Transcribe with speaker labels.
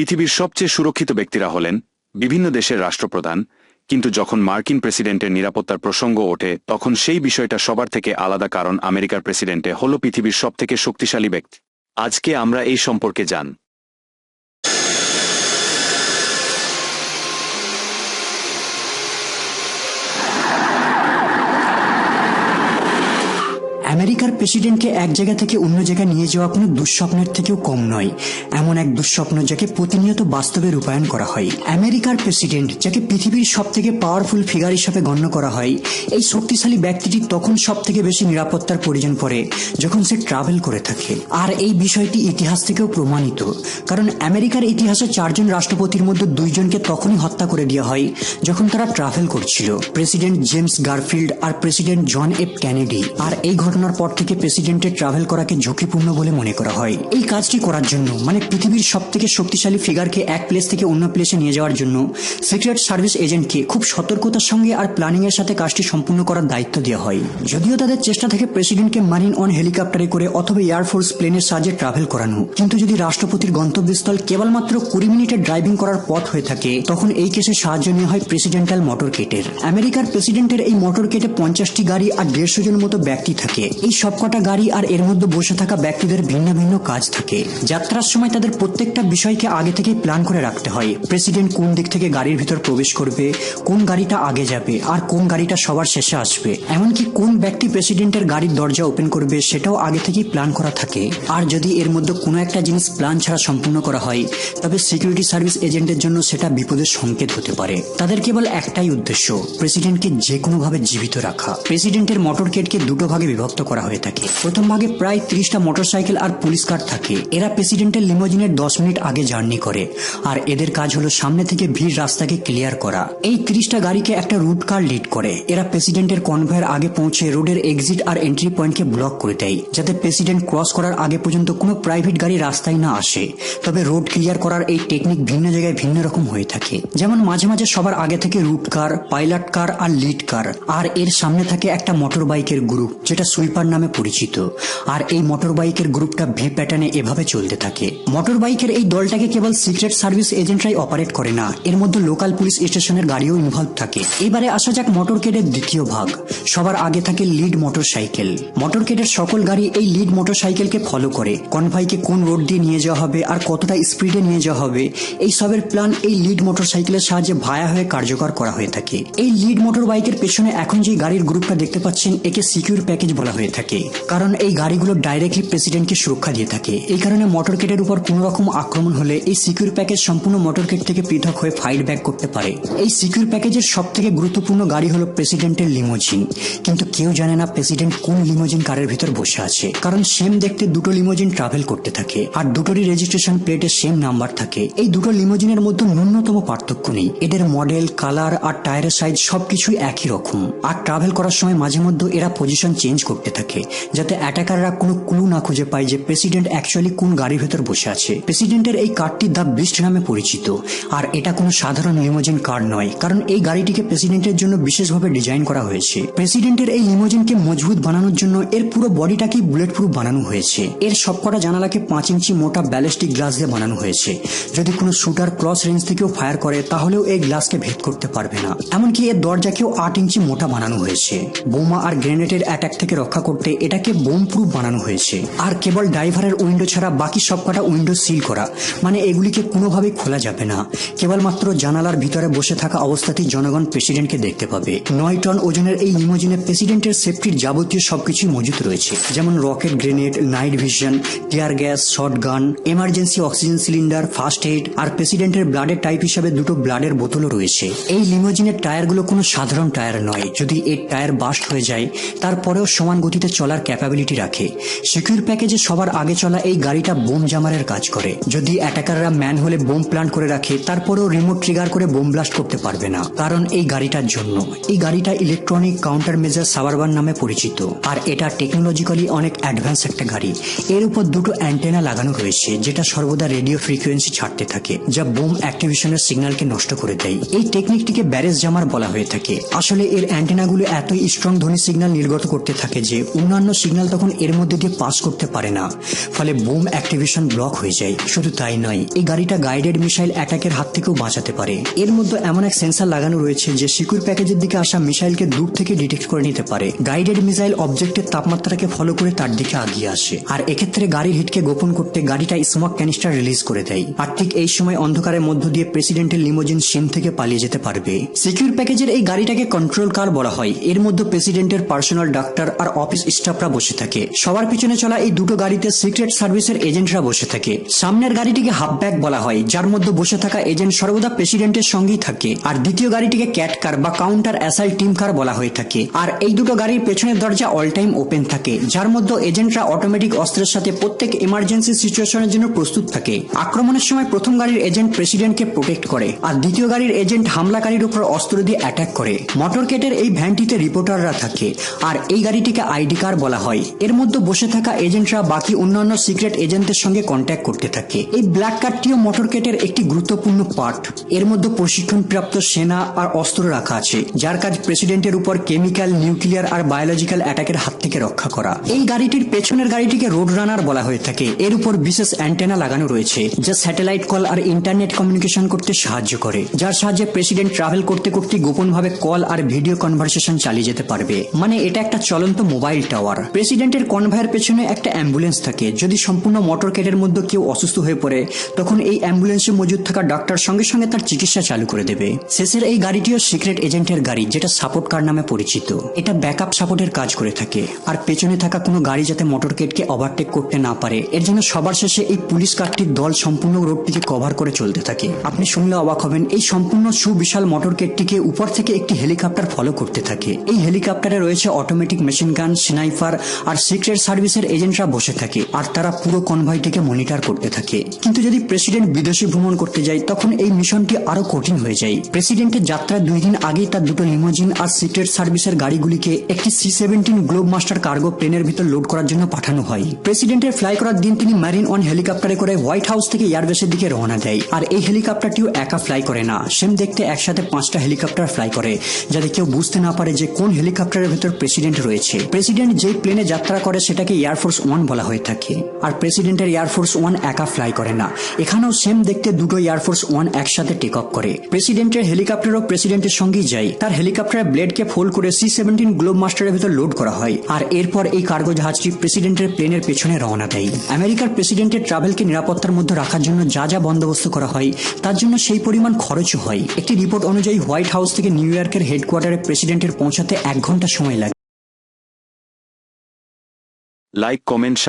Speaker 1: পৃথিবীর সবচেয়ে সুরক্ষিত ব্যক্তিরা হলেন বিভিন্ন দেশের রাষ্ট্রপ্রধান, কিন্তু যখন মার্কিন প্রেসিডেন্টের নিরাপত্তার প্রসঙ্গ ওঠে, তখন সেই বিষয়টা সবার থেকে আলাদা কারণ আমেরিকার প্রেসিডেন্টে হল পৃথিবীর সবথেকে শক্তিশালী ব্যক্তি। আজকে আমরা এই সম্পর্কে জান
Speaker 2: আমেরিকার প্রেসিডেন্টকে এক জায়গা থেকে অন্য জায়গায় নিয়ে যাওয়া কোনো দুঃস্বপ্নের থেকেও কম নয়। এমন এক দুঃস্বপ্ন যাকে প্রতিনিয়ত বাস্তবে রূপায়ণ করা হয়। আমেরিকার প্রেসিডেন্ট, যাকে পৃথিবীর সব থেকে পাওয়ারফুল ফিগার হিসাবে গণ্য করা হয়, এই শক্তিশালী ব্যক্তিটি তখন সব থেকে বেশি নিরাপত্তার প্রয়োজন পড়ে, যখন সে ট্রাভেল করে থাকে। আর এই বিষয়টি ইতিহাস থেকেও প্রমাণিত, কারণ আমেরিকার ইতিহাসে চারজন রাষ্ট্রপতির মধ্যে দুইজনকে তখনই হত্যা করে দেওয়া হয়, যখন তারা ট্রাভেল করছিল। প্রেসিডেন্ট জেমস গারফিল্ড আর প্রেসিডেন্ট জন এফ ক্যানেডি আর এই ঘটনার পর থেকে প্রেসিডেন্টের ট্রাভেল করাকে ঝুঁকিপূর্ণ বলে মনে করা হয়। এই কাজটি করার জন্য মানে পৃথিবীর সব থেকে শক্তিশালী ফিগারকে এক প্লেস থেকে অন্য প্লেসে নিয়ে যাওয়ার জন্য, সিক্রেট সার্ভিস এজেন্টকে খুব সতর্কতার সঙ্গে আর প্ল্যানিং এর সাথে কাজটি সম্পূর্ণ করার দায়িত্ব দেওয়া হয়। যদিও তাদের চেষ্টা থেকে প্রেসিডেন্টকে মারিন অন হেলিকপ্টারে করে অথবা এয়ারফোর্স প্লেনের সাহায্যে ট্রাভেল করানো। কিন্তু যদি রাষ্ট্রপতির গন্তব্যস্থল কেবলমাত্র কুড়ি মিনিটের ড্রাইভিং করার পথ হয়ে থাকে, তখন এই কেসে সাহায্য নেওয়া হয় প্রেসিডেন্টাল মোটর কেটের আমেরিকার প্রেসিডেন্টের এই মোটর কেটে পঞ্চাশটি গাড়ি আর দেড়শো জন মতো ব্যক্তি থাকে। এই সবকটা গাড়ি আর এর মধ্যে বসে থাকা ব্যক্তিদের ভিন্ন ভিন্ন কাজ থাকে। যাত্রার সময় তাদের প্রত্যেকটা বিষয়কে আগে থেকেই প্ল্যান করে রাখতে হয়। প্রেসিডেন্ট কোন দিক থেকে গাড়ির ভিতর প্রবেশ করবে, কোন গাড়িটা আগে যাবে, আর কোন গাড়িটা সবার শেষে আসবে। এমনকি কোন ব্যক্তি প্রেসিডেন্টের গাড়ির দরজা ওপেন করবে, সেটাও আগে থেকেই প্ল্যান করা থাকে। আর যদি এর মধ্যে কোনো একটা জিনিস প্ল্যান ছাড়া সম্পূর্ণ করা হয়, তবে সিকিউরিটি সার্ভিস এজেন্টের জন্য সেটা বিপদের সংকেত হতে পারে। তাদের কেবল একটাই উদ্দেশ্য প্রেসিডেন্টকে যে কোনোভাবে জীবিত রাখা। প্রেসিডেন্টের মোটর কেটকে দুটো ভাগে বিভক্ত করা হয়ে থাকে। প্রথম ভাগে প্রায় তিরিশটা মোটরসাইকেল আর পুলিশ কার থাকে। এরা প্রেসিডেন্টের লিমোজিনের দশ মিনিট আগে জার্নি করে। আর এদের কাজ হলো সামনে থেকে ভিড় রাস্তাকে ক্লিয়ার করা। এই ত্রিশটা গাড়িকে একটা রুট কার লিড করে। এরা প্রেসিডেন্টের কনভয়ের আগে পৌঁছে রোডের এক্সিট আর এন্ট্রি পয়েন্টকে ব্লক করে দেয়। যাতে প্রেসিডেন্ট ক্রস করার আগে পর্যন্ত কোনো প্রাইভেট গাড়ি রাস্তায় না আসে। তবে রোড ক্লিয়ার করার এই টেকনিক ভিন্ন জায়গায় ভিন্ন রকম হয়ে থাকে। যেমন মাঝে মাঝে সবার আগে থেকে রুট কার পাইলট কার আর লিড কার আর এর সামনে থাকে একটা মোটর বাইকের গ্রুপ যেটা সুইপার নামে পরিচিত। আর এই মোটর বাইকের গ্রুপটা ভি প্যাটার্নে এভাবে চলতে থাকে। মোটর বাইকের এই দলটাকে কেবল সিক্রেট সার্ভিস এজেন্টরাই অপারেট করে না, এর মধ্যে লোকাল পুলিশ স্টেশনের গাড়িও ইনভলভ থাকে। এবারে আসা যাক মোটর কেডের দ্বিতীয় ভাগ। সবার আগে থাকে লিড মোটর সাইকেল মোটর কেডের সকল গাড়ি এই লিড মোটর সাইকেলকে ফলো করে। কনভয়কে কোন রোড দিয়ে নিয়ে যাওয়া হবে আর কতটা স্পিডে নিয়ে যাওয়া হবে, এই সবের প্ল্যান এই লিড মোটর সাইকেলের সাহায্যে ভায়া হয়ে কার্যকর করা হয়ে থাকে। এই লিড মোটর বাইকের পেছনে এখন যে গাড়ির গ্রুপটা দেখতে পাচ্ছেন, একে সিকিউর প্যাকেজ বলা হয়ে থাকে। কারণ এই গাড়িগুলো ডাইরেক্টলি প্রেসিডেন্টকে সুরক্ষা দিয়ে থাকে। এই কারণে মোটর কেটের উপর কোনো রকম আক্রমণ হলে এই সিকিউর প্যাকেজ সম্পূর্ণ মোটর কেট থেকে পৃথক হয়ে ফাইট ব্যাক করতে পারে। এই সিকিউর প্যাকেজের সব থেকে গুরুত্বপূর্ণ গাড়ি হলো প্রেসিডেন্টের লিমোজিন কিন্তু কেউ জানে না প্রেসিডেন্ট কোন লিমোজিন কারের ভিতর বসে আছে। কারণ সেম দেখতে দুটো লিমোজিন ট্রাভেল করতে থাকে, আর দুটোরই রেজিস্ট্রেশন প্লেটে সেম নাম্বার থাকে। এই দুটো লিমোজিনের মধ্যে ন্যূনতম পার্থক্য নেই। এদের মডেল কালার আর টায়ারের সাইজ সবকিছুই একই রকম। আর ট্রাভেল করার সময় মাঝে মধ্যে এরা পজিশন চেঞ্জ করতে থাকে। যাতে অ্যাটাকাররা কোনো ক্লু না খুঁজে পায় যে প্রেসিডেন্ট অ্যাকচুয়ালি কোন গাড়ির ভেতর বসে আছে। প্রেসিডেন্টের এই কারটি দ্য বিস্ট নামে পরিচিত। আর এটা কোনো সাধারণ লিমোজিন কার নয়, কারণ এই গাড়িটিকে প্রেসিডেন্টের জন্য বিশেষভাবে ডিজাইন করা হয়েছে। প্রেসিডেন্টের এই লিমোজিনকে মজবুত বানানোর জন্য এর পুরো বডিটাকেই বুলেট প্রুফ বানানো হয়েছে। এর সবকটা জানালাকে পাঁচ ইঞ্চি মোটা ব্যালিস্টিক গ্লাস দিয়ে বানানো হয়েছে। যদি কোনো শুটার ক্রস রেঞ্জ থেকেও ফায়ার করে, তাহলেও এই গ্লাসকে ভেদ করতে পারবে না। এমনকি এর দরজাকেও আট ইঞ্চি মোটা বানানো হয়েছে। বোমা আর গ্রেনেডের অ্যাটাক থেকে রক্ষা করতে এটাকে বোম প্রুফ বানানো হয়েছে। আর কেবল ড্রাইভারের উইন্ডো ছাড়া বাকি সবকটা উইন্ডো সিল করা। মানে এগুলিকে কোনোভাবেই খোলা যাবে না। কেবলমাত্র জানালার ভিতরে বসে থাকা অবস্থাতেই জনগণ প্রেসিডেন্টকে দেখতে পাবে। নয় টন ওজনের এই লিমোজিনে প্রেসিডেন্টের সেফটির যাবতীয় সবকিছুই মজুত রয়েছে। যেমন rocket, grenade, night vision, tear gas shotgun emergency oxygen cylinder first aid আর প্রেসিডেন্টের ব্লাডের টাইপ হিসাবে দুটো ব্লাডের বোতলও রয়েছে। এই লিমোজিনের টায়ারগুলো কোনো সাধারণ টায়ার নয়। যদি এর টায়ার বাস্ট হয়ে যায়, তারপরেও সমান গতিতে চলার ক্যাপাবিলিটি রাখে। সিকিউর প্যাকেজে সবার আগে চলা এই গাড়িটা বোম জামারের কাজ করে। যদি অ্যাটাকাররা ম্যান হলে বোম প্ল্যান্ট করে রাখে, তারপরেও রিমোট ট্রিগার করে বোম ব্লাস্ট করতে পারবে না। কারণ এই গাড়িটার জন্য। এই গাড়িটা ইলেকট্রনিক কাউন্টার মেজার সাবারবান নামে পরিচিত। আর এটা টেকনোলজিক্যালি অনেক অ্যাডভান্স একটা গাড়ি। এর উপর দুটো অ্যান্টেনা লাগানো রয়েছে, যেটা সর্বদা রেডিও ফ্রিকোয়েন্সি ছাড়তে থাকে, যা বোম অ্যাক্টিভেশনের সিগন্যালকে নষ্ট করে দেয়। এই টেকনিকটিকে ব্যারেজ জামার বলা হয়ে থাকে। আসলে এর অ্যান্টেনাগুলো এতই স্ট্রং ধ্বনি সিগন্যাল নির্গত করতে থাকে যে অন্যান্য অন্যান্য সিগন্যাল তখন এর মধ্যে দিয়ে পাস করতে পারে না। ফলে বোম অ্যাক্টিভেশন ব্লক হয়ে যায়। শুধু তাই নয়, এই গাড়িটা গাইডেড মিসাইল অ্যাটাকের হাত থেকেও বাঁচাতে পারে। এর মধ্যে এমন এক সেন্সার লাগানো রয়েছে যে সিকিউর প্যাকেজের দিকে আসা মিসাইলকে দূর থেকে ডিটেক্ট করে নিতে পারে। গাইডেড মিসাইল অবজেক্টের তাপমাত্রাকে ফলো করে তার দিকে আগিয়ে আসে। আর এক্ষেত্রে গাড়ির হিটকে গোপন করতে গাড়িটা স্মোক ক্যানিস্টার রিলিজ করে দেয়। আর ঠিক এই সময় অন্ধকারের মধ্য দিয়ে প্রেসিডেন্টের লিমোজিন সিন থেকে পালিয়ে যেতে পারবে। সিকিউর প্যাকেজের এই গাড়িটাকে কন্ট্রোল কার বলা হয়। এর মধ্যে প্রেসিডেন্টের পার্সোনাল ডাক্তার আর অফিস স্টাফরা বসে থাকে। সবার পিছনে চলা এই দুটো গাড়িতে সিক্রেট সার্ভিসের এজেন্টরা বসে থাকে। সামনের গাড়িটিকে হাফ ব্যাগ বলা হয়, যার মধ্যে বসে থাকা এজেন্ট সর্বদা প্রেসিডেন্টের সঙ্গেই থাকে। আর দ্বিতীয় গাড়িটিকে ক্যাট কার বা কাউন্টার অ্যাসাইল টিম কার বলা হয়ে থাকে। আর এই দুটো গাড়ির পেছনের দরজা অল টাইম ওপেন থাকে, যার মধ্যে এজেন্টরা অটোমেটিক অস্ত্রের সাথে প্রত্যেক ইমার্জেন্সি সিচুয়েশনের জন্য প্রস্তুত থাকে। আক্রমণের সময় প্রথম গাড়ির এজেন্ট প্রেসিডেন্টকে প্রোটেক্ট করে, আর দ্বিতীয় গাড়ির এজেন্ট হামলাকারীর উপর অস্ত্র দিয়ে অ্যাটাক করে। মোটর কেটের এই ভ্যানটিতে রিপোর্টাররা থাকে, আর এই গাড়িটিকে আইডি কার বলা হয়। এর মধ্যে বসে থাকা এজেন্টরা বাকি অন্যান্য সিক্রেট এজেন্টের সঙ্গে কন্ট্যাক্ট করতে থাকে। এই ব্ল্যাক কার্ডটিও মোটর কেটের একটি গুরুত্বপূর্ণ পার্ট এর মধ্যে প্রশিক্ষণপ্রাপ্ত সেনা আর অস্ত্র রাখা আছে, যার কাজ প্রেসিডেন্টের উপর কেমিক্যাল নিউক্লিয়ার আর বায়োলজিক্যাল অ্যাটাকের হাত থেকে রক্ষা করা। এই গাড়িটির পেছনের গাড়িটিকে রোড রানার বলা হয়ে থাকে। এর উপর বিশেষ অ্যান্টেনা লাগানো রয়েছে, যা স্যাটেলাইট কল আর ইন্টারনেট কমিউনিকেশন করতে সাহায্য করে, যার সাহায্যে প্রেসিডেন্ট ট্রাভেল করতে করতে গোপনভাবে কল আর ভিডিও কনভারসেশন চালিয়ে যেতে পারবে। মানে এটা একটা চলন্ত মোবাইল টাওয়ার প্রেসিডেন্টের কনভয়ের পেছনে একটা অ্যাম্বুলেন্স থাকে। যদি সম্পূর্ণ মোটর কেটের মধ্যে কেউ অসুস্থ হয়ে পড়ে, তখন এই অ্যাম্বুলেন্সে মজুদ থাকা ডাক্তার সঙ্গে সঙ্গে তার চিকিৎসা চালু করে দেবে। শেষের এই গাড়িটিও সিক্রেট এজেন্টের গাড়ি, যেটা সাপোর্ট কার নামে পরিচিত। এটা ব্যাকআপ সাপোর্টের কাজ করে থাকে। আর পেছনে থাকা কোনো গাড়ি যাতে মোটর কেটকে ওভারটেক করতে না পারে, এর জন্য সবার শেষে এই পুলিশ কারটির দল সম্পূর্ণ রোডটিকে কভার করে চলতে থাকে। আপনি শুনলে অবাক হবেন, এই সম্পূর্ণ সুবিশাল মোটর কেটটিকে উপর থেকে একটি হেলিকপ্টার ফলো করতে থাকে। এই হেলিকপ্টারে রয়েছে অটোমেটিক মেশিন গান স্নাইপার আর সিক্রেট সার্ভিসের এজেন্টরা বসে থাকে আর তারা পুরো কনভয়টিকে মনিটর করতে থাকে। কিন্তু যদি প্রেসিডেন্ট বিদেশে ভ্রমণ করতে যায়, তখন এই মিশনটি আরও কঠিন হয়ে যায়। প্রেসিডেন্টের যাত্রার দুই দিন আগেই তার দুটো লিমোজিন আর সিক্রেট সার্ভিসের গাড়িগুলিকে একটি C seventeen globe master cargo প্লেনের ভিতর লোড করার জন্য পাঠানো হয়। প্রেসিডেন্টের ফ্লাই করার দিন তিনি ম্যারিন ওয়ান হেলিকপ্টারে করে হোয়াইট হাউস থেকে এয়ারবেসের দিকে রওনা দেয়। আর এই হেলিকপ্টারটিও একা ফ্লাই করে না। সেম দেখতে একসাথে পাঁচটা হেলিকপ্টার ফ্লাই করে, যাতে কেউ বুঝতে না পারে যে কোন হেলিকপ্টারের ভেতর প্রেসিডেন্ট রয়েছে। প্রেসিডেন্ট যেই প্লেনে যাত্রা করে সেটাকে এয়ারফোর্স ওয়ান বলা হয়ে থাকে। আর প্রেসিডেন্টের এয়ারফোর্স ওয়ান একা ফ্লাই করে না। এখানেও সেম দেখতে দুটো এয়ারফোর্স ওয়ান একসাথে টেক অফ করে। প্রেসিডেন্টের হেলিকপ্টারও প্রেসিডেন্টের সঙ্গেই যায়। তার হেলিকপ্টারের ব্লেডকে ফোল্ড করে সি সেভেন্টিন গ্লোব মাস্টারের ভেতর লোড করা হয়। আর এরপর এই কার্গো জাহাজটি প্রেসিডেন্টের প্লেনের পেছনে রওনা দেয়। আমেরিকার প্রেসিডেন্টের ট্রাভেলকে নিরাপত্তার মধ্যে রাখার জন্য যা যা বন্দোবস্ত করা হয়, তার জন্য সেই পরিমাণ খরচও হয়। একটি রিপোর্ট অনুযায়ী হোয়াইট হাউস থেকে নিউ ইয়র্কের হেডকোয়ার্টারে প্রেসিডেন্টের পৌঁছাতে এক ঘণ্টা সময় লাগে।
Speaker 1: Like comment sub